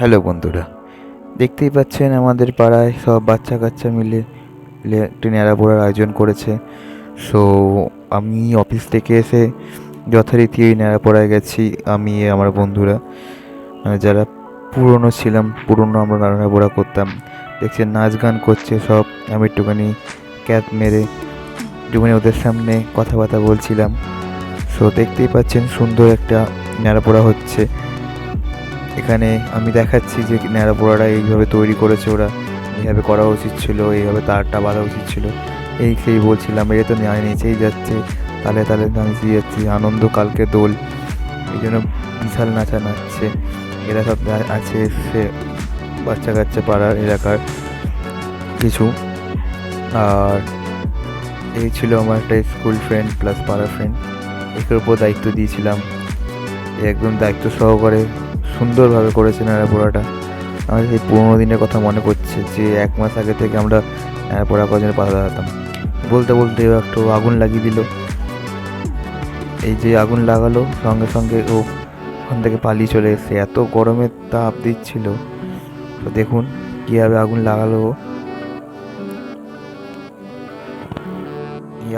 Hello বন্ধুরা, দেখতেই পাচ্ছেন আমাদের পাড়ায় সব বাচ্চা কাচ্চা মিলে একটি ন্যাড়া পড়ার আয়োজন করেছে। সো আমি অফিস থেকে এসে যথারীতি এই ন্যাড়া পড়ায় গেছি, আমি, আমার বন্ধুরা। যারা পুরনো ছিলাম, পুরনো আমরা ন্যাড়া পড়া করতাম। দেখছেন, নাচ গান করছে সব। আমি একটুখানি ক্যাপ মেরে একটুখানি ওদের সামনে কথাবার্তা বলছিলাম। সো দেখতেই পাচ্ছেন, সুন্দর একটা ন্যাড়া পড়া হচ্ছে। এখানে আমি দেখাচ্ছি যে ন্যাড়া পোড়াটা এইভাবে তৈরি করেছে ওরা। এইভাবে করা উচিত ছিল, এইভাবে তারটা বাঁধা উচিত ছিল। এই সেই বলছিলাম এটা তো ন্যায় নিচেই যাচ্ছে। তালে তালে নামিয়ে যাচ্ছি, আনন্দ কালকে দোল। এই জন্য বিশাল নাচা নাচছে। এরা সব আছে সে বাচ্চা কাচ্চা পাড়ার এলাকার কিছু। আর এই ছিল আমার একটা স্কুল ফ্রেন্ড প্লাস পাড়া ফ্রেন্ড। এর উপর দায়িত্ব দিয়েছিলাম। একদম দায়িত্ব সহকারে সুন্দরভাবে করেছে ন্যাড়াপোড়াটা আমার সেই পুরোনো দিনের কথা মনে পড়ছে যে এক মাস আগে থেকে আমরা ন্যাড়াপোড়া কজনে পাতা দাঁড়াতাম। বলতে বলতে ও একটু আগুন লাগিয়ে দিল। এই যে আগুন লাগালো, সঙ্গে সঙ্গে ও ওখান থেকে পালিয়ে চলে এসে এত গরমের তাপ দিচ্ছিল। দেখুন, কীভাবে আগুন লাগালো ও।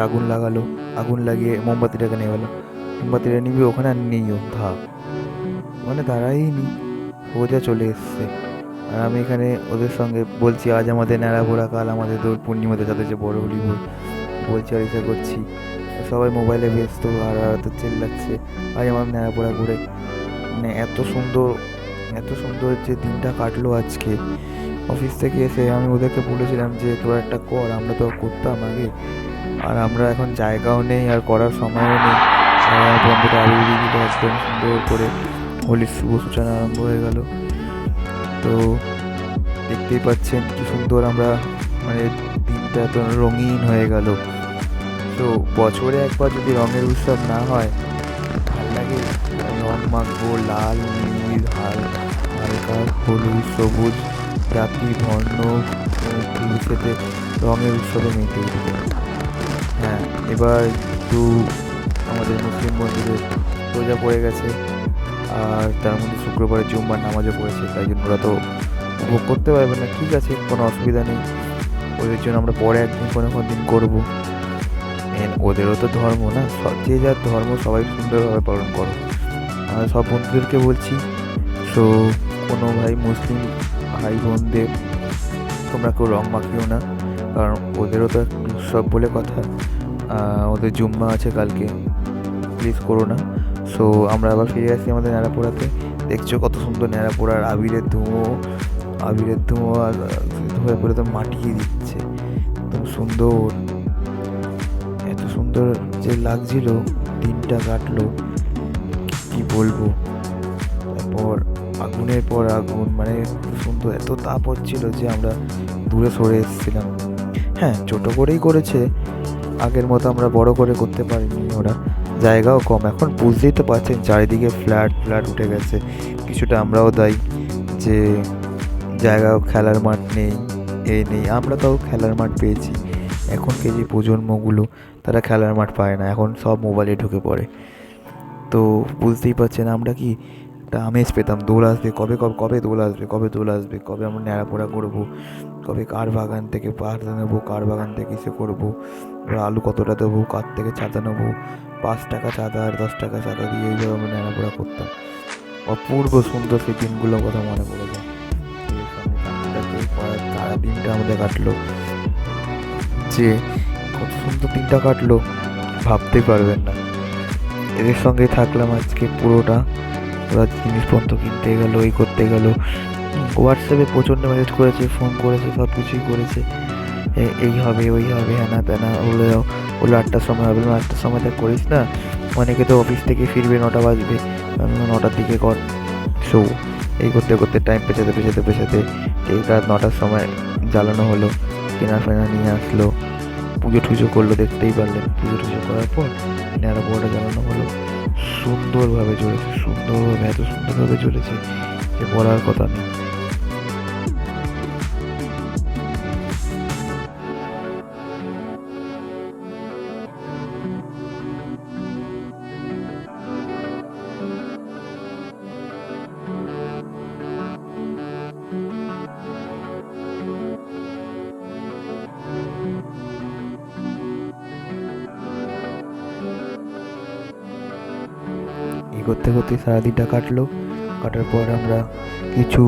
আগুন লাগালো, আগুন লাগিয়ে মোমবাতিটাকে নিয়ে গেলো। মোমবাতিটা নিবি, ওখানে আর নেইও ধা মানে দাঁড়াই নি। সোজা চলে এসছে। আর আমি এখানে ওদের সঙ্গে বলছি, আজ আমাদের ন্যাড়া ভোড়া কাল আমাদের দোল পূর্ণিমাতে যাদের যে বড় হলি বল বলছি আর ইসে করছি। সবাই মোবাইলে ব্যস্ত, আর আর তো চিল্লাচ্ছে। আজ আমার ন্যাড়া ভোড়া ঘুরে। মানে এত সুন্দর এত সুন্দর যে দিনটা কাটলো আজকে। অফিস থেকে এসে আমি ওদেরকে বলেছিলাম যে, তোরা একটা কর, আমরা তো করতাম আগে। আর আমরা এখন জায়গাও নেই, আর করার সময়ও নেই। আলু দিয়ে দিল একদম সুন্দর করে। হোলির শুভ সূচনা আরম্ভ হয়ে গেল। তো দেখতেই পাচ্ছেন কি সুন্দর আমরা মানে দিনটা এত রঙিন হয়ে গেল। তো বছরে একবার যদি রঙের উৎসব না হয়, ভালো লাগে? রং মাখবো, লাল, নীল হাল হালকা, হলুদ, সবুজ জাতি বর্ণ পুলিশেতে রঙের উৎসবে মেতে উঠবে হ্যাঁ এবার একটু আমাদের মুসলিম বন্ধুদের রোজা পড়ে গেছে। আর তার মধ্যে শুক্রবারে জুম্বার নামাজও পড়েছে, তাই জন্য ওরা তো উপভোগ করতে পারবে না। ঠিক আছে, কোনো অসুবিধা নেই। ওদের জন্য আমরা পরে একদিন, কোনো কোনো দিন করব। ওদেরও তো ধর্ম না যে যার ধর্ম, সবাই সুন্দরভাবে পালন করো। আমরা সব বন্ধুদেরকে বলছি, সো কোনো ভাই মুসলিম ভাই বোনদের, তোমরা কেউ রং মাখিও না, কারণ ওদেরও তো উৎসব বলে কথা। ওদের জুম্মা আছে কালকে প্লিজ করো না। সো আমরা আবার ফিরে আসি আমাদের ন্যাড়াপোড়াতে। দেখছ কত সুন্দর ন্যাড়াপোড়ার আবিরের ধুঁয়ো আবিরের ধুঁয়ো আর ধুয়ে পরে তো মাটিয়ে দিচ্ছে। একদম সুন্দর। এত সুন্দর যে লাগছিল, দিনটা কাটলো। কি বলব? তারপর আগুনের পর আগুন মানে সুন্দর, এত তাপ হচ্ছিল যে আমরা দূরে সরে এসেছিলাম। হ্যাঁ ছোটো করেই করেছে, আগের মতো আমরা বড় করে করতে পারিনি ওরা। জায়গাও কম। এখন বুঝতেই তো পারছেন, চারিদিকে ফ্ল্যাট ফ্ল্যাট উঠে গেছে। কিছুটা আমরাও দায়ী যে জায়গাও খেলার মাঠ নেই এই নেই। আমরা তাও খেলার মাঠ পেয়েছি। এখনকে যে প্রজন্মগুলো, তারা খেলার মাঠ পায় না। এখন সব মোবাইলে ঢুকে পড়ে। তো বুঝতেই পারছেন আমরা কি, একটা আমেজ পেতাম, দোল আসবে, কবে কবে কবে দোল আসবে, কবে দোল আসবে, কবে আমরা ন্যাড়াপোড়া করব, কবে কার বাগান থেকে পাহাড় নেব, কার বাগান থেকে সে করব আলু কতটা দেবো, কার থেকে ছাতা নেব পাঁচ টাকা চাঁদা আর দশ টাকা চাঁদা দিয়ে এইভাবে আমরা ন্যাড়াপোড়া করতাম। অপূর্ব সুন্দর সেই দিনগুলোর কথা মনে পড়ে যায়। সঙ্গে সারা দিনটা আমাদের কাটলো? যে কত সুন্দর দিনটা কাটলো ভাবতেই পারবেন না। এদের সঙ্গেই থাকলাম আজকে পুরোটা। ওরা জিনিসপত্র কিনতে গেলো, এই করতে গেলো। হোয়াটসঅ্যাপে প্রচণ্ড মেসেজ করেছে ফোন করেছে সব কিছুই করেছে। এই হবে, ওই হবে হ্যানা ত্যানা ওগুলো বলল আটটার সময় হবে আটটার সময় দেখ করিস না অনেকে তো অফিস থেকে ফিরবে নটা বাজবে নটার দিকে কর সো এই করতে করতে টাইম পেছাতে পেছাতে পেছাতে এই রাত নটার সময় জ্বালানো হলো, কেনা ফেনা নিয়ে আসলো, পুজো টুজো করল, দেখতেই পারলেন, পুজো টুজো করার পর ন্যাড়া পোড়াটা জ্বালানো হলো, সুন্দরভাবে চলেছে, সুন্দরভাবে, এত সুন্দরভাবে চলেছে যে বলার কথা নেই। এই করতে করতে সারাদিনটা কাটলো। কাটার পর আমরা কিছু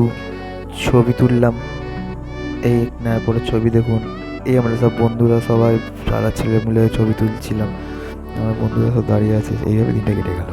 ছবি তুললাম। এই নেওয়ার পরে ছবি দেখুন। এই আমরা সব বন্ধুরা সবাই, সারা ছেলে মিলে ছবি তুলছিলাম। আমার বন্ধুরা সব দাঁড়িয়ে আছে, এইভাবে দিনটা কেটে গেল।